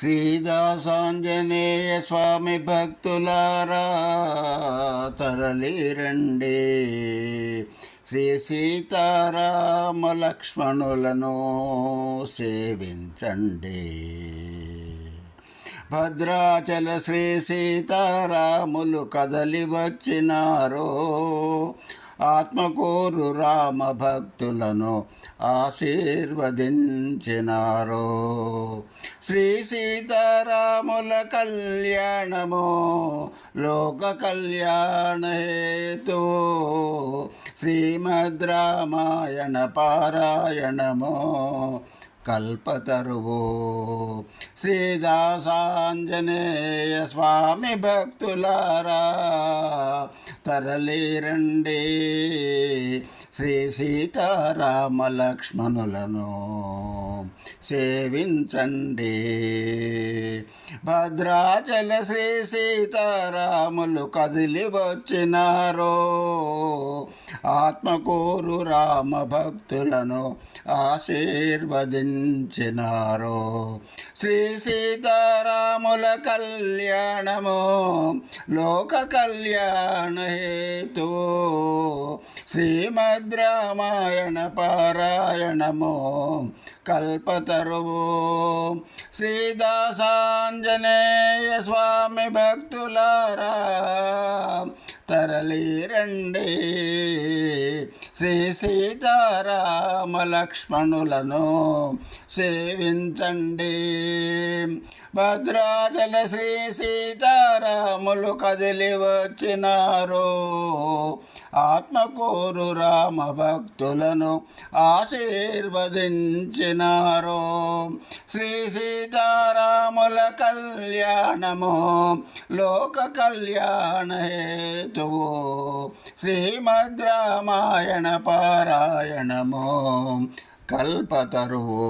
శ్రీదాసాంజనేయ స్వామి భక్తులారా తరలిరండి. శ్రీ సీతారామ లక్ష్మణులను సేవించండి. భద్రాచల శ్రీ సీతారాములు కదలి వచ్చినారో ఆత్మకూరు రామ భక్తులను ఆశీర్వదించినారో. శ్రీ సీతారాముల కళ్యాణము లోక కళ్యాణ హేతు. శ్రీమద్ రామాయణ పారాయణము కల్పతరువు. శ్రీదాసాంజనేయ స్వామి భక్తులారా. తరలిరండి. శ్రీ సీతారామ లక్ష్మణులను సేవించండి. భద్రాచల శ్రీ సీతారాములు కదిలి వచ్చినారో ఆత్మకూరు రామ భక్తులను ఆశీర్వదించినారో. శ్రీ సీతారాముల కళ్యాణము లోక కళ్యాణ హేతు శ్రీమద్ రామాయణ పారాయణము కల్పతరువు. శ్రీదాసాంజనేయ స్వామి భక్తులారా. తరలిరండి శ్రీ సీతారామ లక్ష్మణులను సేవించండి. భద్రాచల శ్రీ సీతారాములు కదిలి వచ్చినారు. ఆత్మకూరు రామ భక్తులను ఆశీర్వదించినారు. శ్రీ సీతారాముల కళ్యాణము లోక కళ్యాణ హేతువు శ్రీమద్ రామాయణ పారాయణము కల్పతరువు.